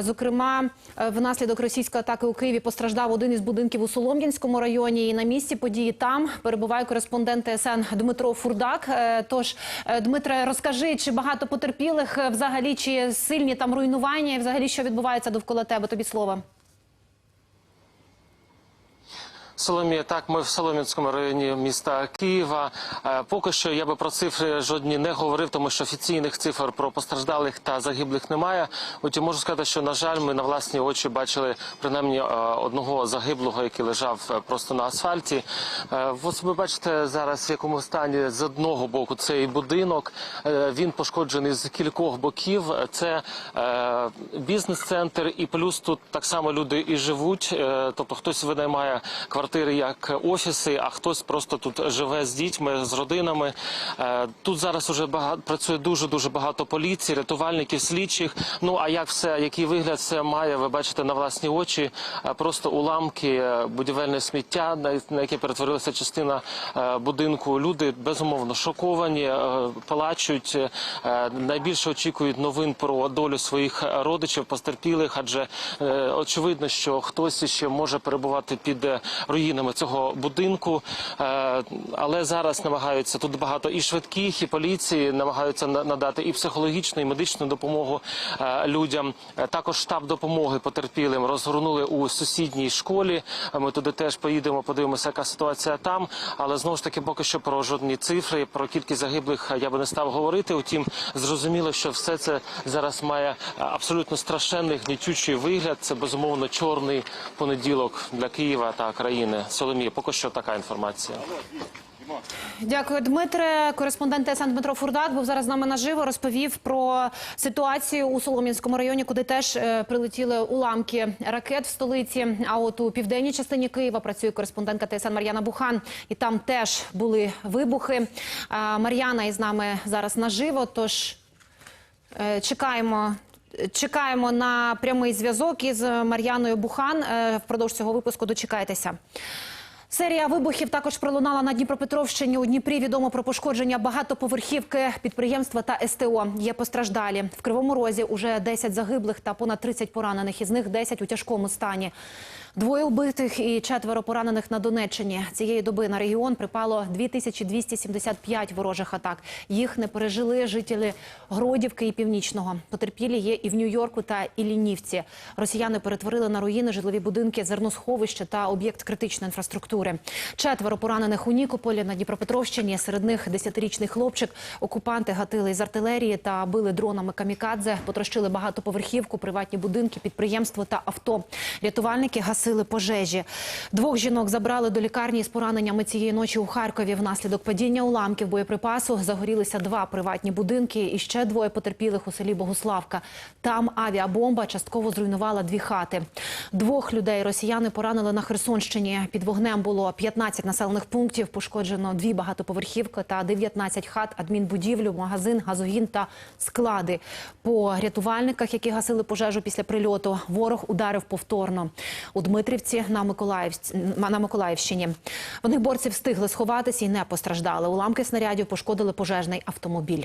Зокрема, е, внаслідок російської атаки у Києві постраждав один із будинків у Солом'янському районі. І на місці події там перебуває кореспондент ТСН Дмитро Фурдак. Е, Тож, е, Дмитре, розкажи, чи багато потерпілих взагалі, чи сильні там руйнування, і взагалі що відбувається довкола тебе? Тобі слово. Соломія, так, ми в Солом'янському районі міста Києва. Е, Поки що я би про цифри жодні не говорив, тому що офіційних цифр про постраждалих та загиблих немає. Утім, можу сказати, що на жаль, ми на власні очі бачили принаймні е, одного загиблого, який лежав е, просто на асфальті. Ось ви бачите зараз, в якому стані з одного боку цей будинок. Він пошкоджений з кількох боків. Це бізнес-центр, і плюс тут так само люди і живуть. Тобто хтось винаймає квартири як офіси, а хтось просто тут живе з дітьми, з родинами. Е, Тут зараз уже багато працює дуже дуже багато поліції, рятувальників, слідчих. Ну а як все, який вигляд це має, ви бачите на власні очі. Е, Просто уламки, е, будівельне сміття, на яке перетворилася частина будинку. Люди безумовно шоковані, плачуть. Найбільше очікують новин про долю своїх родичів, постерпілих, адже очевидно, що хтось ще може перебувати під руїнами цього будинку. Е, Але зараз намагаються тут багато і швидких, і поліції намагаються на- надати і психологічну, і медичну допомогу е, людям. Е, Також штаб допомоги потерпілим розгорнули у сусідній школі. Ми туди теж поїдемо, подивимося, яка ситуація там. Але знову ж таки, поки що про жодні цифри, про кількість загиблих я би не став говорити. Утім, зрозуміло, що все це зараз має абсолютно страшенний гнітючий вигляд. Це безумовно чорний понеділок для Києва та країни. Соломія, поки що така інформація. Дякую, Дмитре. Кореспондент ТСН Дмитро Фурдак був зараз з нами наживо. Розповів про ситуацію у Солом'янському районі, куди теж е, прилетіли уламки ракет в столиці. А от у південній частині Києва працює кореспондентка ТСН Мар'яна Бухан, і там теж були вибухи. Мар'яна із нами зараз наживо. Тож е, чекаємо. Чекаємо на прямий зв'язок із Мар'яною Бухан. Е, Впродовж цього випуску дочекайтеся. Серія вибухів також пролунала на Дніпропетровщині. У Дніпрі відомо про пошкодження багатоповерхівки, підприємства та СТО. Є постраждалі. В Кривому Розі уже 10 загиблих та понад 30 поранених. Із них 10 у тяжкому стані. Двоє вбитих і четверо поранених на Донеччині. Цієї доби на регіон припало 2275 ворожих атак. Їх не пережили жителі Гродівки і Північного. Потерпілі є і в Нью-Йорку та Іллінівці. Росіяни перетворили на руїни житлові будинки, зерносховище та об'єкт критичної інфраструктури. Четверо поранених у Нікополі на Дніпропетровщині. Серед них 10-річний хлопчик. Окупанти гатили із артилерії та били дронами камікадзе. Потрощили багатоповерхівку, приватні будинки, підприємство та авто. Рятувальники гасили пожежі. Двох жінок забрали до лікарні з пораненнями цієї ночі у Харкові. Внаслідок падіння уламків боєприпасу загорілися два приватні будинки і ще двоє потерпілих у селі Богуславка. Там авіабомба частково зруйнувала дві хати. Двох людей росіяни поранили на Херсонщині. Під вогнем було 15 населених пунктів. Пошкоджено дві багатоповерхівки та 19 хат, адмінбудівлю, магазин, газогін та склади. По рятувальниках, які гасили пожежу після прильоту, ворог ударив повторно у Дмитрівці на Миколаївсь... на Миколаївщині. В них борці встигли сховатися і не постраждали. Уламки снарядів пошкодили пожежний автомобіль.